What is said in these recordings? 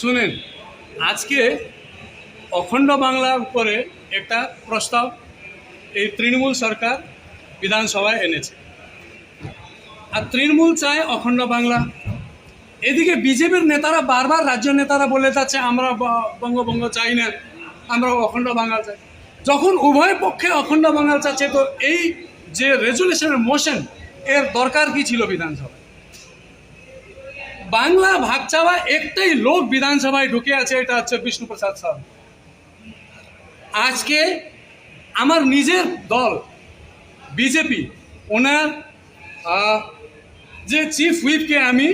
শুনেন, আজকে অখণ্ড বাংলার উপরে একটা প্রস্তাব এই তৃণমূল সরকার বিধানসভায় এনেছে। আর তৃণমূল চায় অখণ্ড বাংলা। এদিকে বিজেপির নেতারা বারবার রাজ্য নেতারা বলে যাচ্ছে, আমরা বঙ্গভঙ্গ চাই না, আমরা অখণ্ড বাংলা চাই। যখন উভয় পক্ষে অখণ্ড বাংলা চাচ্ছে, তো এই যে রেজুলেশনের মোশন, এর দরকার কি ছিল বিধানসভায়? বাংলা ভাগ চাওয়া একটাই লোক বিধানসভায় ঢুকে আছে, এটা হচ্ছে বিষ্ণুপ্রসাদ সাউ আজকে আমার নিজের দল, বিজেপি, ওনার যে চিফ হুইপকে আমি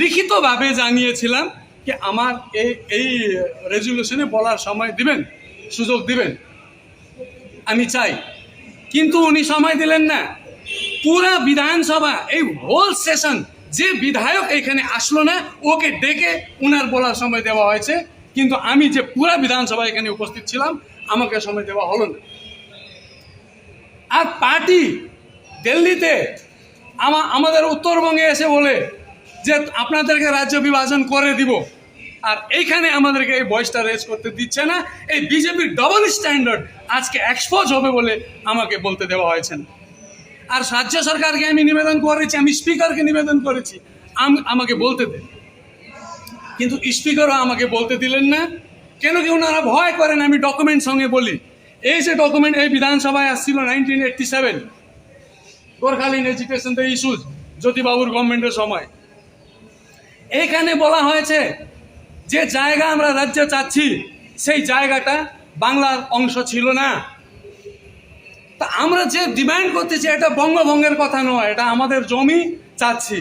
লিখিতভাবে জানিয়েছিলাম যে আমার এই এই রেজুলেশনে বলার সময় দিবেন, সুযোগ দিবেন। আমি চাই। কিন্তু উনি সময় দিলেন না। পুরা বিধানসভা, এই হোল সেশন যে বিধায়ক এখানে আসলো না, ওকে ডেকে উনার বলার সময় দেওয়া হয়েছে। কিন্তু আমি যে পুরা বিধানসভা এখানে উপস্থিত ছিলাম, আমাকে সময় দেওয়া হলো না। আর পার্টি দিল্লিতে আমা আমাদের উত্তরবঙ্গে এসে বলে যে আপনাদেরকে রাজ্য বিভাজন করে দিব। আর এইখানে আমাদেরকে এই বয়সটা রেজ করতে দিচ্ছে না। এই বিজেপির ডবল স্ট্যান্ডার্ড আজকে এক্সপোজ হবে বলে আমাকে বলতে দেওয়া হয়েছে না। আর রাজ্য সরকারকে আমি নিবেদন করেছি, আমি স্পিকারকে নিবেদন করেছি। আম- আমাকে বলতে দেন। কিন্তু স্পিকারও আমাকে বলতে দিলেন না। কেন কি ওনারা ভয় করেন, আমি ডকুমেন্ট সঙ্গে বলি। এই যে ডকুমেন্ট এই বিধানসভায় আসছিল নাইনটিন এইটটি সেভেন গোর্খালিন এডুকেশন দ্য ইস্যুজ জ্যোতিবাবুর গভর্নমেন্টের সময়। এইখানে বলা হয়েছে, যে জায়গা আমরা রাজ্যে চাচ্ছি, সেই জায়গাটা বাংলার অংশ ছিল না। তা আমরা যে ডিমান্ড করতেছি, এটা বঙ্গভঙ্গের কথা নয়, এটা আমাদের জমি চাচ্ছি।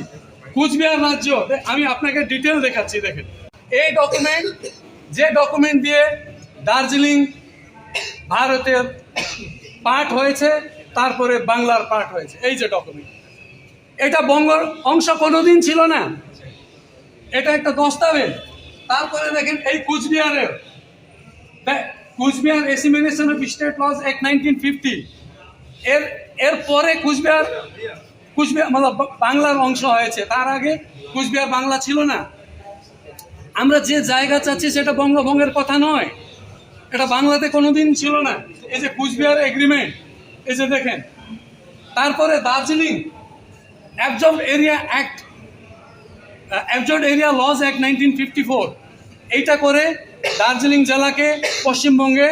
কুচবিহার রাজ্য আমি আপনাকে ডিটেল দেখাচ্ছি, দেখেন। এই ডকুমেন্ট যে ডকুমেন্ট দিয়ে দার্জিলিং ভারতের পার্ট হয়েছে, তারপরে বাংলার পার্ট হয়েছে, এই যে ডকুমেন্ট এটা বঙ্গর অংশ কোনোদিন ছিল না। এটা একটা দস্তাবেজ। তারপরে দেখেন এই কুচবিহারের Cooch Behar assimilation of state laws act nineteen fifty এর এর পরে কুচবিহার কুচবিহার মানে বাংলার অংশ হয়েছে। তার আগে কুচবিহার বাংলা ছিল না। আমরা যে জায়গা চাচ্ছি সেটা বঙ্গভঙ্গের কথা নয়। এটা বাংলাতে কোনোদিন ছিল না। এই যে কুচবিহার এগ্রিমেন্ট এই যে দেখেন, তারপরে Darjeeling absorb area act absorb area laws act nineteen fifty four এইটা করে দার্জিলিং জেলাকে পশ্চিমবঙ্গে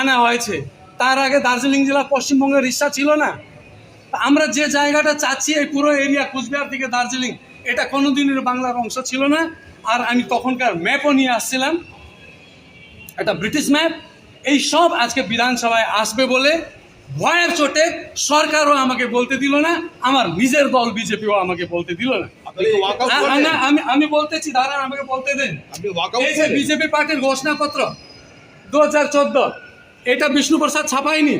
আনা হয়েছে। তার আগে দার্জিলিং জেলা পশ্চিমবঙ্গের ইচ্ছা ছিল না। আমরা যে জায়গাটা চাচ্ছি এই পুরো এরিয়া কুচবিহার থেকে দার্জিলিং এটা কোনোদিনের বাংলার অংশ ছিল না। আর আমি তখনকার ম্যাপও নিয়ে আসছিলাম। একটা ব্রিটিশ ম্যাপ এই সব আজকে বিধানসভায় আসবে বলে ভয়ের চোটে সরকারও আমাকে বলতে দিল না আমার নিজের দল বিজেপিও আমাকে বলতে দিল না। আমি আমি বলতেছি দাঁড়ান আমাকে বলতে দেন। এই যে বিজেপি পার্টির ঘোষণাপত্র দু হাজার চোদ্দ এটা বিষ্ণু প্রসাদ ছাপায়নি,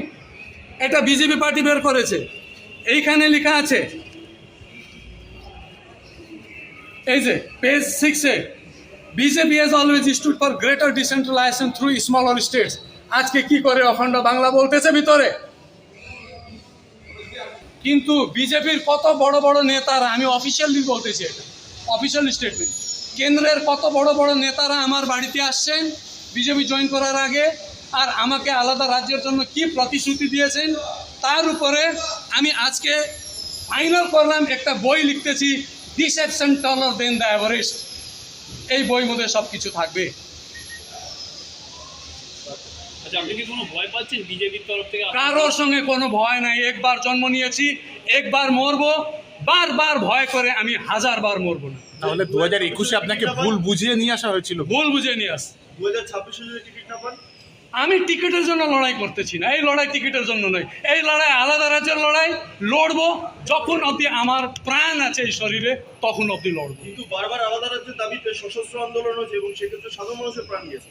এটা বিজেপি পার্টি বের করেছে। এইখানে লেখা আছে, এই যে পেজ সিক্সে BJP has always stood for greater decentralisation through smaller states আজকে কি করে অখণ্ড বাংলা বলতেছে ভিতরে? কিন্তু বিজেপির কত বড় বড় নেতারা, আমি অফিসিয়ালি বলতেছি এটা অফিসিয়াল স্টেটমেন্ট কেন্দ্রের কত বড় বড় নেতারা আমার বাড়িতে আসছেন, বিজেপি জয়েন করার আগে আর আমাকে আলাদা রাজ্যের জন্য কি প্রতিশ্রুতি দিয়েছেন তার উপরে আমি আজকে ফাইনাল করলাম একটা বই লিখতেছি ডিসেপশন টলার দেন দ্য অ্যাভারেস্ট এই বই মধ্যে সব কিছু থাকবে। আচ্ছা আপনি কি কোনো ভয় পাচ্ছেন বিজেপির তরফ থেকে? আপনার- কারোর সঙ্গে কোনো ভয় নাই। একবার জন্ম নিয়েছি একবার মরবো বারবার ভয় করে আমি হাজার বার মরবো না। তাহলে দু হাজার একুশে আপনাকে ভুল বুঝিয়ে নিয়ে আসা হয়েছিল। ভুল বুঝিয়ে নিয়ে আস দু হাজার ছাব্বিশে যদি টিকিট না পান আমি টিকিটের জন্য লড়াই করতেছি না এই লড়াই টিকিটের জন্য নয়। এই লড়াই আলাদা রাজ্যের লড়াই লড়বো। যখন অবধি আমার প্রাণ আছে এই শরীরে তখন অবধি লড়বো। কিন্তু বারবার আলাদা রাজ্যের দাবিতে সশস্ত্র আন্দোলন হয়েছে এবং সেক্ষেত্রে সাধারণ মানুষের প্রাণ গেছে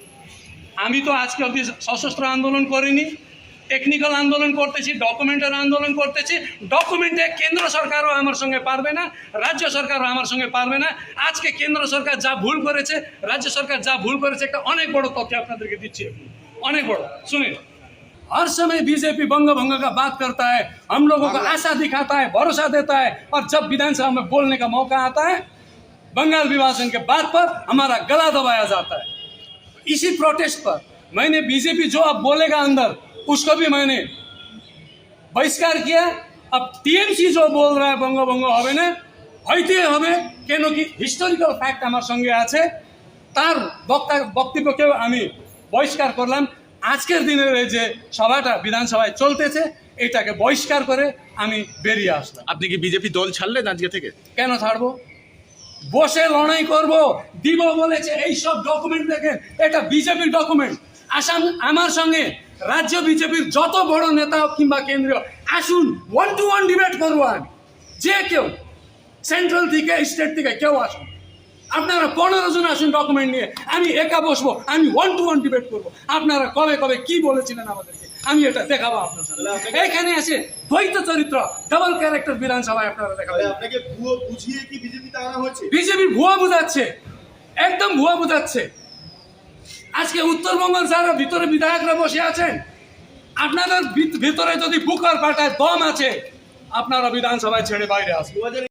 আমি তো আজকে অবধি সশস্ত্র আন্দোলন করিনি টেকনিক্যাল আন্দোলন করতেছি ডকুমেন্টের আন্দোলন করতেছি। ডকুমেন্টে কেন্দ্র সরকারও আমার সঙ্গে পারবে না রাজ্য সরকারও আমার সঙ্গে পারবে না। আজকে কেন্দ্র সরকার যা ভুল করেছে রাজ্য সরকার যা ভুল করেছে একটা অনেক বড় তথ্য আপনাদেরকে দিচ্ছি। অনেক বড় सुनिए हर समय बीजेपी बंग भंग का बात करता है हम लोगों को आशा दिखाता है भरोसा देता है और जब विधानसभा में बोलने का मौका आता है बंगाल विभाजन के बाद पर हमारा गला दबाया जाता है इसी प्रोटेस्ट पर मैंने बीजेपी जो अब बोलेगा अंदर उसको भी मैंने বহিষ্কার কিয়া अब টিএমসি जो बोल रहा है বঙ্গভঙ্গ হবে না হইতে হবে কেন কি হিস্টোরিক্যাল ফ্যাক্ট আমার সঙ্গে আছে তার বক্তা বক্তব্যকেও আমি বহিষ্কার করলাম। আজকের দিনের এই যে সভাটা বিধানসভায় চলতেছে এটাকে বহিষ্কার করে আমি বেরিয়ে আসলাম। আপনি কি বিজেপি দল ছাড়লেন আজকে থেকে? কেন ছাড়বো? বসে লড়াই করব দিব বলেছে এই সব ডকুমেন্ট দেখেন এটা বিজেপির ডকুমেন্ট আসাম আমার সঙ্গে রাজ্য বিজেপির যত বড় নেতা কিংবা কেন্দ্রীয় আসুন ওয়ান টু ওয়ান ডিবেট করব আমি। যে কেউ সেন্ট্রাল থেকে স্টেট থেকে কেউ আসুন। আপনারা পনেরো জন আসুন ডকুমেন্ট নিয়ে। আমি একা বসবো আমি ওয়ান টু ওয়ান ডিবেট করব। আপনারা কবে কবে কি বলেছিলেন আমাদেরকে? আমি এটা দেখাবো আপনার এখানে আছে দ্বৈত চরিত্র ডাবল ক্যারেক্টার বিধানসভায় আপনারা দেখাবেন। আপনাকে ভুয়ো বুঝিয়ে কি বিজেপিতে আনা হয়েছে? বিজেপি ভুয়া বুঝাচ্ছে একদম ভুয়া বুঝাচ্ছে। আজকে উত্তরবঙ্গের যারা ভিতরে বিধায়করা বসে আছেন। আপনাদের ভিত- ভিতরে যদি বুকার পাটায় দম আছে আপনারা বিধানসভায় ছেড়ে বাইরে হাজার